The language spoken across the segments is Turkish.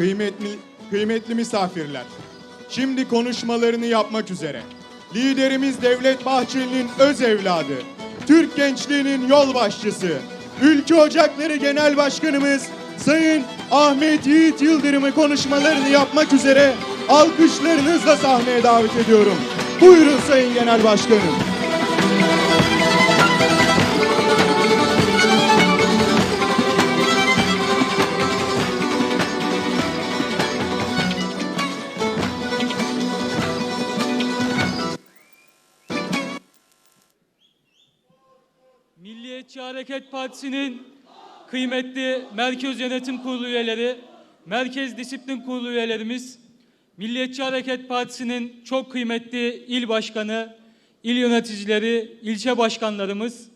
Kıymetli, kıymetli misafirler, şimdi konuşmalarını yapmak üzere. Liderimiz Devlet Bahçeli'nin öz evladı, Türk gençliğinin yol başçısı, Ülke Ocakları Genel Başkanımız Sayın Ahmet Yiğit Yıldırım'ı konuşmalarını yapmak üzere alkışlarınızla sahneye davet ediyorum. Buyurun Sayın Genel Başkanım. Milliyetçi Hareket Partisi'nin kıymetli Merkez Yönetim Kurulu üyeleri, Merkez Disiplin Kurulu üyelerimiz, Milliyetçi Hareket Partisi'nin çok kıymetli il başkanı, il yöneticileri, ilçe başkanlarımız,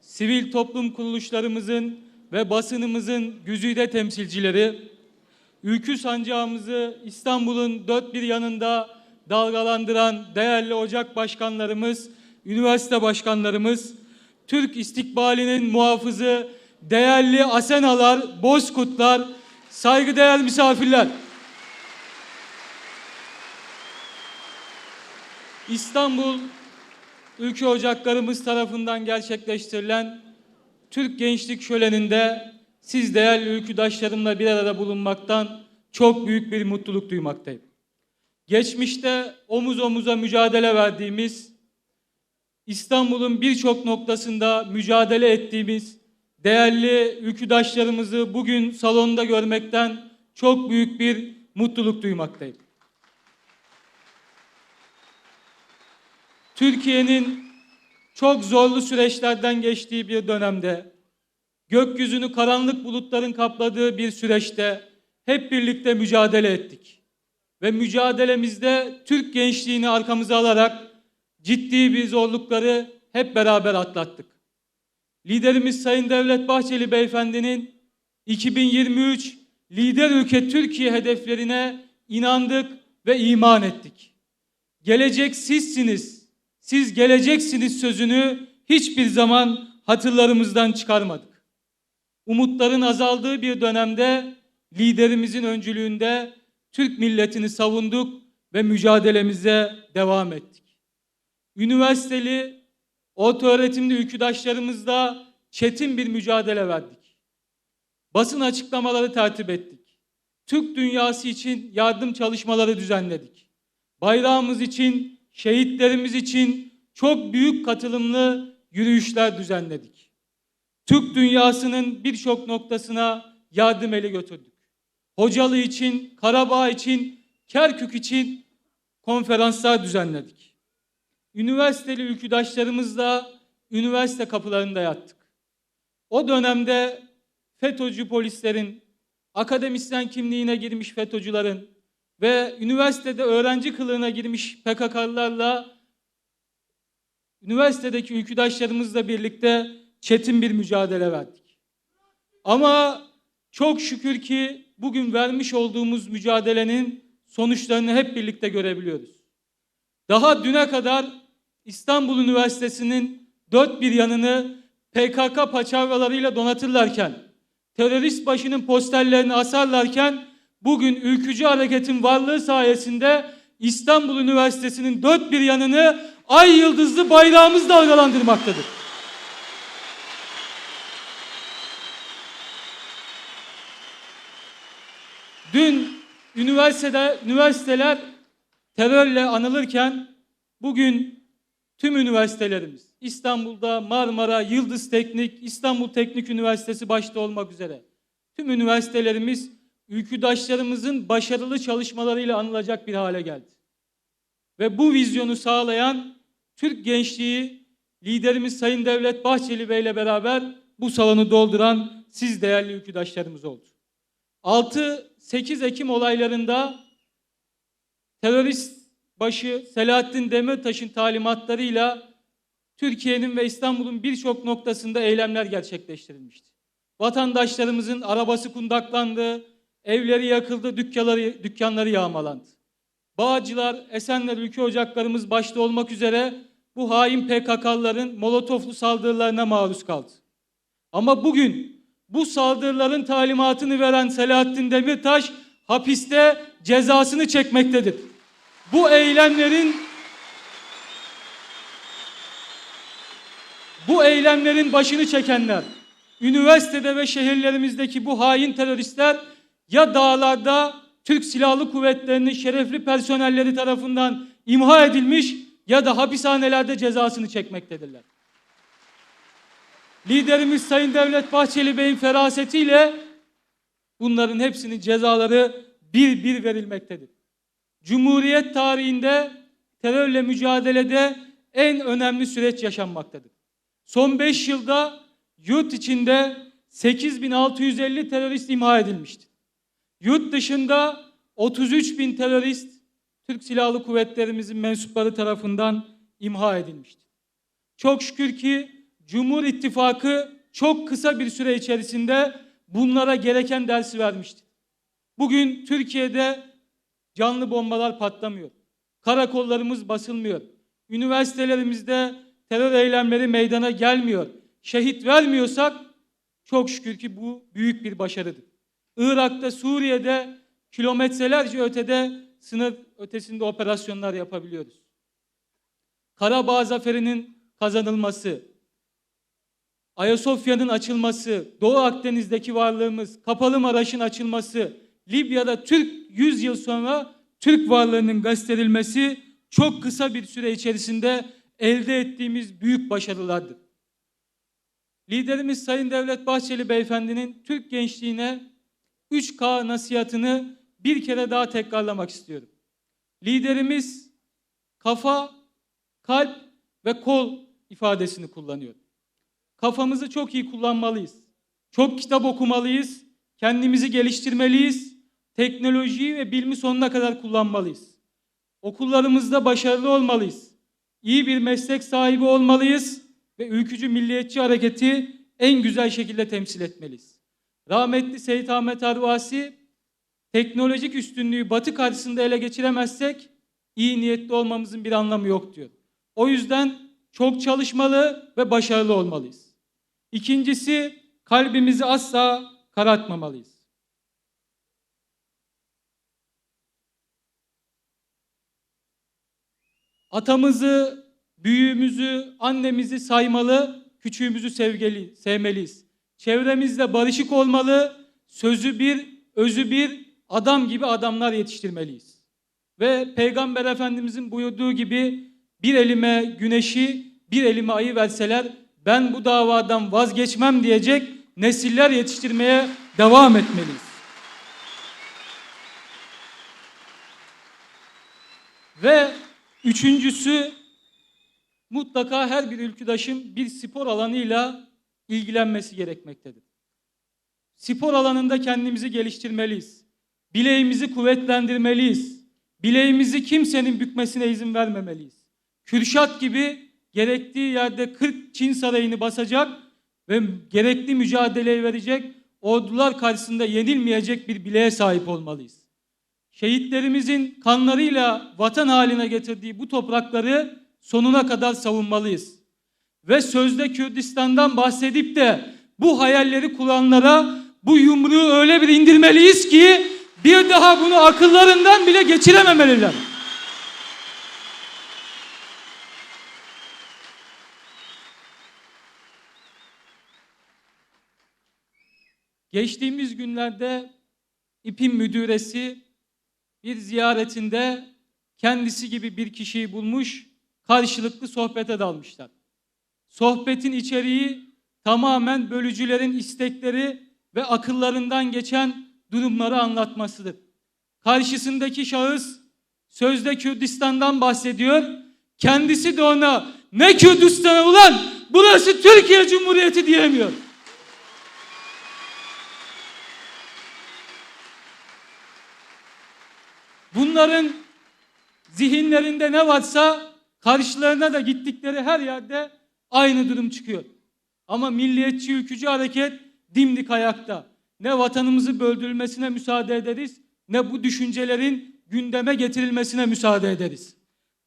sivil toplum kuruluşlarımızın ve basınımızın güzide temsilcileri, ülkü sancağımızı İstanbul'un dört bir yanında dalgalandıran değerli ocak başkanlarımız, üniversite başkanlarımız, Türk istikbalinin muhafızı, değerli Asenalar, Bozkurtlar, saygıdeğer misafirler. İstanbul Ülke Ocaklarımız tarafından gerçekleştirilen Türk Gençlik Şöleni'nde siz değerli ülküdaşlarımla bir arada bulunmaktan çok büyük bir mutluluk duymaktayım. Geçmişte omuz omuza mücadele verdiğimiz, İstanbul'un birçok noktasında mücadele ettiğimiz değerli ülküdaşlarımızı bugün salonda görmekten çok büyük bir mutluluk duymaktayım. Türkiye'nin çok zorlu süreçlerden geçtiği bir dönemde, gökyüzünü karanlık bulutların kapladığı bir süreçte hep birlikte mücadele ettik. Ve mücadelemizde Türk gençliğini arkamıza alarak ciddi bir zorlukları hep beraber atlattık. Liderimiz Sayın Devlet Bahçeli Beyefendi'nin 2023 lider ülke Türkiye hedeflerine inandık ve iman ettik. Gelecek sizsiniz, siz geleceksiniz sözünü hiçbir zaman hatırlarımızdan çıkarmadık. Umutların azaldığı bir dönemde liderimizin öncülüğünde Türk milletini savunduk ve mücadelemize devam ettik. Üniversiteli, orta öğretimli ülküdaşlarımızla çetin bir mücadele verdik. Basın açıklamaları tertip ettik. Türk dünyası için yardım çalışmaları düzenledik. Bayrağımız için, şehitlerimiz için çok büyük katılımlı yürüyüşler düzenledik. Türk dünyasının birçok noktasına yardım eli götürdük. Hocalı için, Karabağ için, Kerkük için konferanslar düzenledik. Üniversiteli ülküdaşlarımızla üniversite kapılarında yattık. O dönemde FETÖ'cü polislerin, akademisyen kimliğine girmiş FETÖ'cülerin ve üniversitede öğrenci kılığına girmiş PKK'lılarla üniversitedeki ülküdaşlarımızla birlikte çetin bir mücadele verdik. Ama çok şükür ki bugün vermiş olduğumuz mücadelenin sonuçlarını hep birlikte görebiliyoruz. Daha düne kadar İstanbul Üniversitesi'nin dört bir yanını PKK paçavralarıyla donatırlarken, terörist başının posterlerini asarlarken bugün ülkücü hareketin varlığı sayesinde İstanbul Üniversitesi'nin dört bir yanını ay yıldızlı bayrağımız dalgalandırmaktadır. Dün üniversitede üniversiteler terörle anılırken bugün tüm üniversitelerimiz İstanbul'da Marmara, Yıldız Teknik, İstanbul Teknik Üniversitesi başta olmak üzere tüm üniversitelerimiz ülküdaşlarımızın başarılı çalışmalarıyla anılacak bir hale geldi. Ve bu vizyonu sağlayan Türk gençliği liderimiz Sayın Devlet Bahçeli Bey ile beraber bu salonu dolduran siz değerli ülküdaşlarımız oldu. 6-8 Ekim olaylarında terörist başı Selahattin Demirtaş'ın talimatlarıyla Türkiye'nin ve İstanbul'un birçok noktasında eylemler gerçekleştirilmişti. Vatandaşlarımızın arabası kundaklandı, evleri yakıldı, dükkanları, dükkanları yağmalandı. Bağcılar, Esenler ülke ocaklarımız başta olmak üzere bu hain PKK'ların molotoflu saldırılarına maruz kaldı. Ama bugün bu saldırıların talimatını veren Selahattin Demirtaş hapiste cezasını çekmektedir. Bu eylemlerin bu eylemlerin başını çekenler, üniversitede ve şehirlerimizdeki bu hain teröristler ya dağlarda Türk Silahlı Kuvvetleri'nin şerefli personelleri tarafından imha edilmiş ya da hapishanelerde cezasını çekmektedirler. Liderimiz Sayın Devlet Bahçeli Bey'in ferasetiyle bunların hepsinin cezaları bir bir verilmektedir. Cumhuriyet tarihinde terörle mücadelede en önemli süreç yaşanmaktadır. Son 5 yılda yurt içinde 8650 terörist imha edilmiştir. Yurt dışında 33 bin terörist Türk Silahlı Kuvvetlerimizin mensupları tarafından imha edilmiştir. Çok şükür ki Cumhur İttifakı çok kısa bir süre içerisinde bunlara gereken dersi vermiştir. Bugün Türkiye'de canlı bombalar patlamıyor. Karakollarımız basılmıyor. Üniversitelerimizde terör eylemleri meydana gelmiyor. Şehit vermiyorsak çok şükür ki bu büyük bir başarıdır. Irak'ta, Suriye'de kilometrelerce ötede sınır ötesinde operasyonlar yapabiliyoruz. Karabağ zaferinin kazanılması, Ayasofya'nın açılması, Doğu Akdeniz'deki varlığımız, Kapalı Maraş'ın açılması, Libya'da Türk 100 yıl sonra Türk varlığının gösterilmesi çok kısa bir süre içerisinde elde ettiğimiz büyük başarılardır. Liderimiz Sayın Devlet Bahçeli Beyefendi'nin Türk gençliğine 3K nasihatını bir kere daha tekrarlamak istiyorum. Liderimiz kafa, kalp ve kol ifadesini kullanıyor. Kafamızı çok iyi kullanmalıyız. Çok kitap okumalıyız. Kendimizi geliştirmeliyiz. Teknolojiyi ve bilimi sonuna kadar kullanmalıyız. Okullarımızda başarılı olmalıyız. İyi bir meslek sahibi olmalıyız ve ülkücü milliyetçi hareketi en güzel şekilde temsil etmeliyiz. Rahmetli Seyit Ahmet Arvasi teknolojik üstünlüğü batı karşısında ele geçiremezsek iyi niyetli olmamızın bir anlamı yok diyor. O yüzden çok çalışmalı ve başarılı olmalıyız. İkincisi kalbimizi asla karartmamalıyız. Atamızı, büyüğümüzü, annemizi saymalı, küçüğümüzü sevgeli, sevmeliyiz. Çevremizde barışık olmalı, sözü bir, özü bir, adam gibi adamlar yetiştirmeliyiz. Ve Peygamber Efendimizin buyurduğu gibi bir elime güneşi, bir elime ayı verseler ben bu davadan vazgeçmem diyecek nesiller yetiştirmeye devam etmeliyiz. Ve üçüncüsü mutlaka her bir ülküdaşın bir spor alanıyla ilgilenmesi gerekmektedir. Spor alanında kendimizi geliştirmeliyiz. Bileğimizi kuvvetlendirmeliyiz. Bileğimizi kimsenin bükmesine izin vermemeliyiz. Kürşat gibi gerektiği yerde 40 Çin sarayını basacak ve gerekli mücadeleyi verecek ordular karşısında yenilmeyecek bir bileğe sahip olmalıyız. Şehitlerimizin kanlarıyla vatan haline getirdiği bu toprakları sonuna kadar savunmalıyız. Ve sözde Kürdistan'dan bahsedip de bu hayalleri kuranlara bu yumruğu öyle bir indirmeliyiz ki bir daha bunu akıllarından bile geçirememeliler. Geçtiğimiz günlerde İP'in müdüresi bir ziyaretinde kendisi gibi bir kişiyi bulmuş, karşılıklı sohbete dalmışlar. Sohbetin içeriği tamamen bölücülerin istekleri ve akıllarından geçen durumları anlatmasıdır. Karşısındaki şahıs sözde Kürdistan'dan bahsediyor. Kendisi de ona ne Kürdistan'ı ulan burası Türkiye Cumhuriyeti diyemiyor. Bunların zihinlerinde ne varsa karşılarına da gittikleri her yerde aynı durum çıkıyor. Ama milliyetçi ülkücü hareket dimdik ayakta. Ne vatanımızı böldürülmesine müsaade ederiz ne bu düşüncelerin gündeme getirilmesine müsaade ederiz.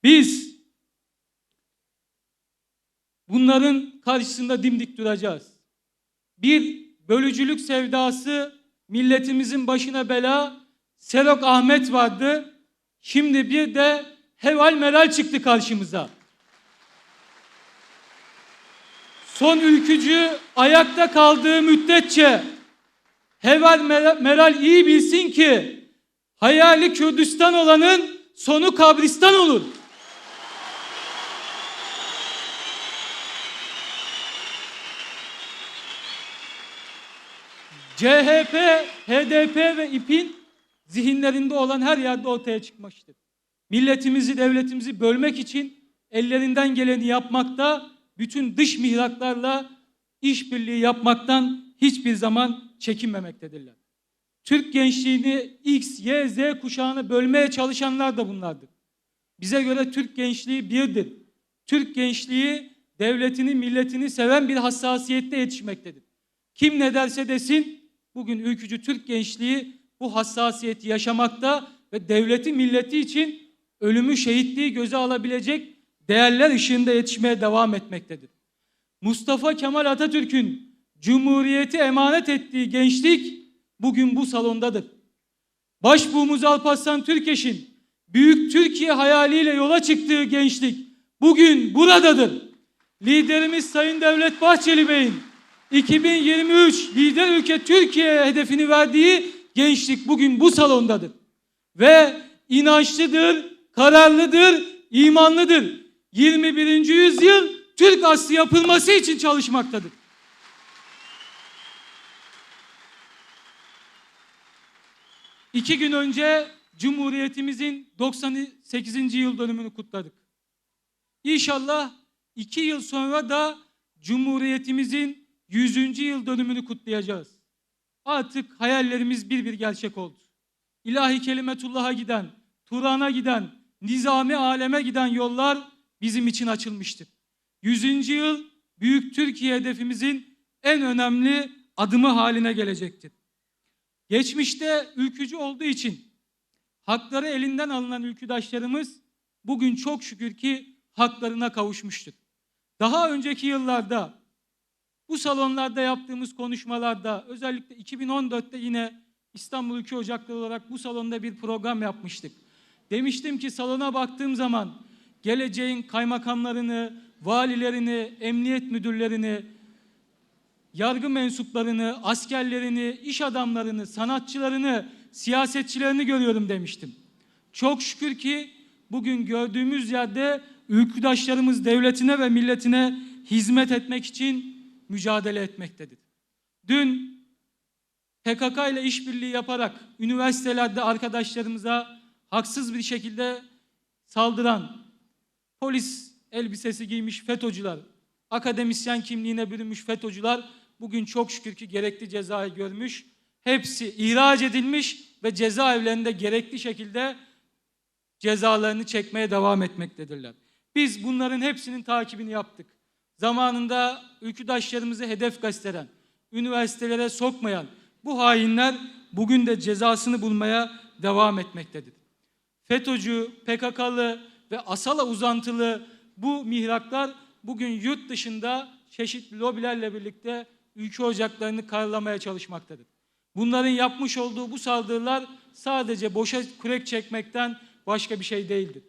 Biz bunların karşısında dimdik duracağız. Bir bölücülük sevdası milletimizin başına bela, Serok Ahmet vardı. Şimdi bir de Heval Meral çıktı karşımıza. Son ülkücü ayakta kaldığı müddetçe Heval Mer- Meral iyi bilsin ki hayali Kürdistan olanın sonu kabristan olur. CHP, HDP ve İP'in zihinlerinde olan her yerde ortaya çıkmıştır. Milletimizi, devletimizi bölmek için ellerinden geleni yapmakta, bütün dış mihraklarla işbirliği yapmaktan hiçbir zaman çekinmemektedirler. Türk gençliğini X, Y, Z kuşağına bölmeye çalışanlar da bunlardır. Bize göre Türk gençliği birdir. Türk gençliği devletini, milletini seven bir hassasiyette yetişmektedir. Kim ne derse desin bugün ülkücü Türk gençliği bu hassasiyeti yaşamakta ve devleti milleti için ölümü şehitliği göze alabilecek değerler ışığında yetişmeye devam etmektedir. Mustafa Kemal Atatürk'ün Cumhuriyeti emanet ettiği gençlik bugün bu salondadır. Başbuğumuz Alparslan Türkeş'in Büyük Türkiye hayaliyle yola çıktığı gençlik bugün buradadır. Liderimiz Sayın Devlet Bahçeli Bey'in 2023 lider ülke Türkiye hedefini verdiği gençlik bugün bu salondadır. Ve inançlıdır, kararlıdır, imanlıdır. 21. yüzyıl Türk aslı yapılması için çalışmaktadır. İki gün önce Cumhuriyetimizin 98. yıl dönümünü kutladık. İnşallah iki yıl sonra da Cumhuriyetimizin 100. yıl dönümünü kutlayacağız. Artık hayallerimiz bir bir gerçek oldu. İlahi kelimetullah'a giden, Turan'a giden, nizami aleme giden yollar bizim için açılmıştır. 100. yıl Büyük Türkiye hedefimizin en önemli adımı haline gelecektir. Geçmişte ülkücü olduğu için hakları elinden alınan ülküdaşlarımız bugün çok şükür ki haklarına kavuşmuştur. Daha önceki yıllarda bu salonlarda yaptığımız konuşmalarda özellikle 2014'te yine İstanbul Ülke Ocakları olarak bu salonda bir program yapmıştık. Demiştim ki salona baktığım zaman geleceğin kaymakamlarını, valilerini, emniyet müdürlerini, yargı mensuplarını, askerlerini, iş adamlarını, sanatçılarını, siyasetçilerini görüyorum demiştim. Çok şükür ki bugün gördüğümüz yerde ülküdaşlarımız devletine ve milletine hizmet etmek için mücadele etmektedir. Dün PKK ile işbirliği yaparak üniversitelerde arkadaşlarımıza haksız bir şekilde saldıran polis elbisesi giymiş FETÖ'cüler, akademisyen kimliğine bürünmüş FETÖ'cüler bugün çok şükür ki gerekli cezayı görmüş. Hepsi ihraç edilmiş ve cezaevlerinde gerekli şekilde cezalarını çekmeye devam etmektedirler. Biz bunların hepsinin takibini yaptık. Zamanında ülküdaşlarımızı hedef gösteren, üniversitelere sokmayan bu hainler bugün de cezasını bulmaya devam etmektedir. FETÖ'cü, PKK'lı ve Asala uzantılı bu mihraklar bugün yurt dışında çeşitli lobilerle birlikte ülke ocaklarını karalamaya çalışmaktadır. Bunların yapmış olduğu bu saldırılar sadece boşa kürek çekmekten başka bir şey değildir.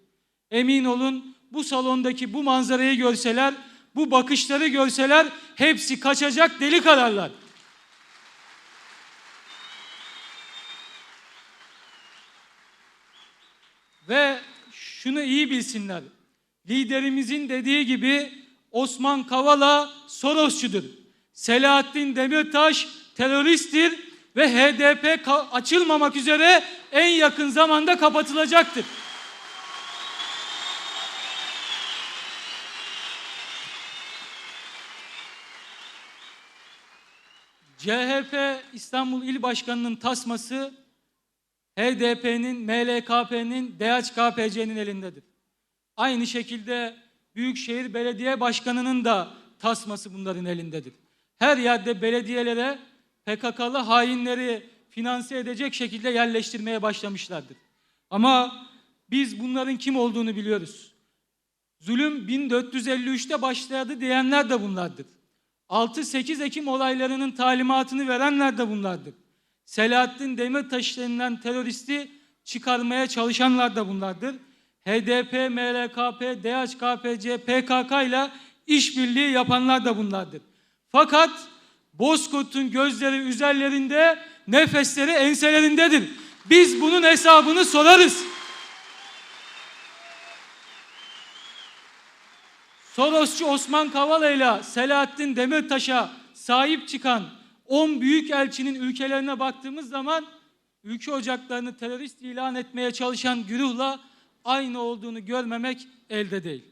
Emin olun bu salondaki bu manzarayı görseler, bu bakışları görseler hepsi kaçacak deli kararlar. Ve şunu iyi bilsinler. Liderimizin dediği gibi Osman Kavala Sorosçudur. Selahattin Demirtaş teröristtir ve HDP açılmamak üzere en yakın zamanda kapatılacaktır. CHP İstanbul İl Başkanı'nın tasması HDP'nin, MLKP'nin, DHKPC'nin elindedir. Aynı şekilde Büyükşehir Belediye Başkanı'nın da tasması bunların elindedir. Her yerde belediyelere PKK'lı hainleri finanse edecek şekilde yerleştirmeye başlamışlardır. Ama biz bunların kim olduğunu biliyoruz. Zulüm 1453'te başladı diyenler de bunlardır. 6-8 Ekim olaylarının talimatını verenler de bunlardır. Selahattin Demirtaş denilen teröristi çıkarmaya çalışanlar da bunlardır. HDP, MLKP, DHKPC, PKK ile işbirliği yapanlar da bunlardır. Fakat Bozkurt'un gözleri üzerlerinde, nefesleri enselerindedir. Biz bunun hesabını sorarız. Sorosçu Osman Kavala ile Selahattin Demirtaş'a sahip çıkan 10 büyük elçinin ülkelerine baktığımız zaman ülke ocaklarını terörist ilan etmeye çalışan güruhla aynı olduğunu görmemek elde değil.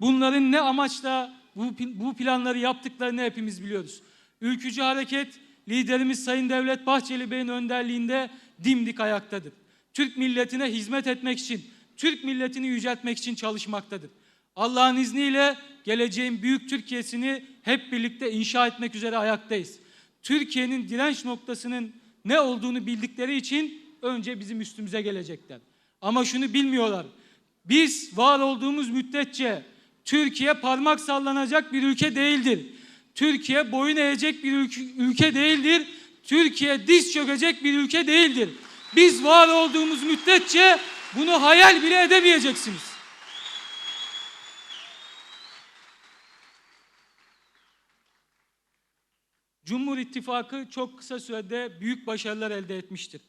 Bunların ne amaçla bu, bu planları yaptıklarını hepimiz biliyoruz. Ülkücü hareket liderimiz Sayın Devlet Bahçeli Bey'in önderliğinde dimdik ayaktadır. Türk milletine hizmet etmek için, Türk milletini yüceltmek için çalışmaktadır. Allah'ın izniyle geleceğin büyük Türkiye'sini hep birlikte inşa etmek üzere ayaktayız. Türkiye'nin direnç noktasının ne olduğunu bildikleri için önce bizim üstümüze gelecekler. Ama şunu bilmiyorlar. Biz var olduğumuz müddetçe Türkiye parmak sallanacak bir ülke değildir. Türkiye boyun eğecek bir ülke, değildir. Türkiye diz çökecek bir ülke değildir. Biz var olduğumuz müddetçe bunu hayal bile edemeyeceksiniz. Cumhur İttifakı çok kısa sürede büyük başarılar elde etmiştir.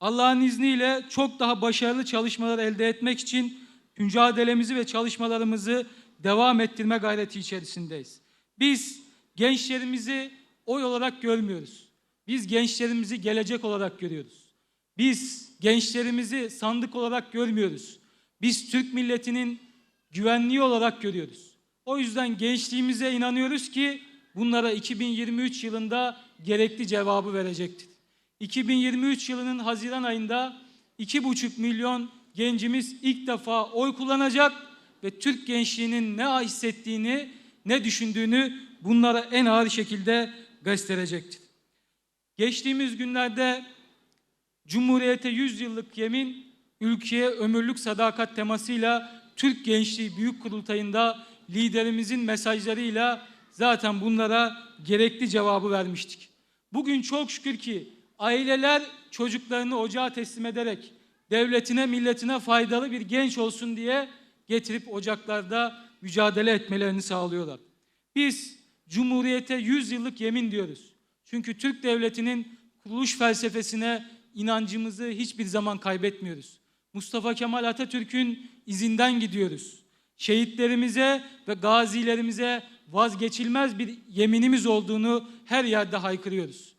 Allah'ın izniyle çok daha başarılı çalışmalar elde etmek için mücadelemizi ve çalışmalarımızı devam ettirme gayreti içerisindeyiz. Biz gençlerimizi oy olarak görmüyoruz. Biz gençlerimizi gelecek olarak görüyoruz. Biz gençlerimizi sandık olarak görmüyoruz. Biz Türk milletinin güvenliği olarak görüyoruz. O yüzden gençliğimize inanıyoruz ki bunlara 2023 yılında gerekli cevabı verecektir. 2023 yılının Haziran ayında 2,5 milyon gencimiz ilk defa oy kullanacak ve Türk gençliğinin ne hissettiğini, ne düşündüğünü bunlara en ağır şekilde gösterecektir. Geçtiğimiz günlerde Cumhuriyete 100 yıllık yemin, ülkeye ömürlük sadakat temasıyla Türk Gençliği Büyük Kurultayı'nda liderimizin mesajlarıyla zaten bunlara gerekli cevabı vermiştik. Bugün çok şükür ki aileler çocuklarını ocağa teslim ederek devletine, milletine faydalı bir genç olsun diye getirip ocaklarda mücadele etmelerini sağlıyorlar. Biz Cumhuriyete 100 yıllık yemin diyoruz. Çünkü Türk devletinin kuruluş felsefesine inancımızı hiçbir zaman kaybetmiyoruz. Mustafa Kemal Atatürk'ün izinden gidiyoruz. Şehitlerimize ve gazilerimize vazgeçilmez bir yeminimiz olduğunu her yerde haykırıyoruz.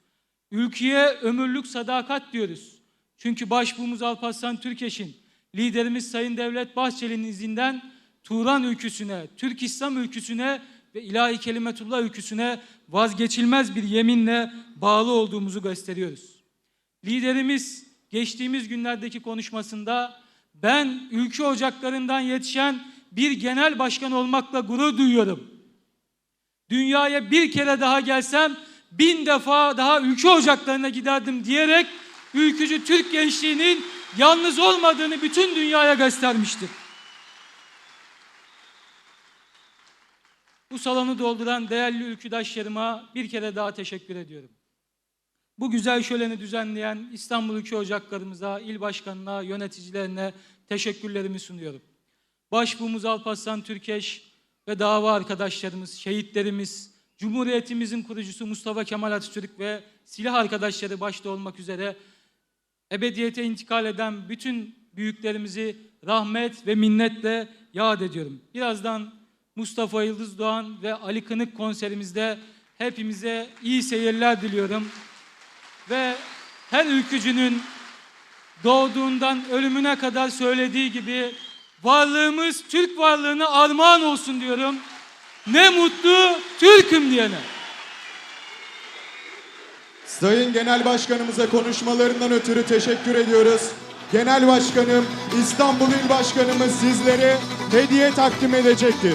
Ülkeye ömürlük sadakat diyoruz. Çünkü başbuğumuz Alparslan Türkeş'in, liderimiz Sayın Devlet Bahçeli'nin izinden Turan ülküsüne, Türk İslam ülküsüne ve ilahi kelimetullah ülküsüne vazgeçilmez bir yeminle bağlı olduğumuzu gösteriyoruz. Liderimiz geçtiğimiz günlerdeki konuşmasında ben ülke ocaklarından yetişen bir genel başkan olmakla gurur duyuyorum. Dünyaya bir kere daha gelsem bin defa daha ülke ocaklarına giderdim diyerek ülkücü Türk gençliğinin yalnız olmadığını bütün dünyaya göstermiştir. Bu salonu dolduran değerli ülküdaşlarıma bir kere daha teşekkür ediyorum. Bu güzel şöleni düzenleyen İstanbul Ülke Ocaklarımıza, il başkanına, yöneticilerine teşekkürlerimi sunuyorum. Başbuğumuz Alparslan Türkeş ve dava arkadaşlarımız, şehitlerimiz, Cumhuriyetimizin kurucusu Mustafa Kemal Atatürk ve silah arkadaşları başta olmak üzere ebediyete intikal eden bütün büyüklerimizi rahmet ve minnetle yad ediyorum. Birazdan Mustafa Yıldız Doğan ve Ali Kınık konserimizde hepimize iyi seyirler diliyorum. Ve her ülkücünün doğduğundan ölümüne kadar söylediği gibi varlığımız Türk varlığına armağan olsun diyorum. Ne mutlu Türk'üm diyene. Sayın Genel Başkanımıza konuşmalarından ötürü teşekkür ediyoruz. Genel Başkanım, İstanbul İl Başkanımız sizlere hediye takdim edecektir.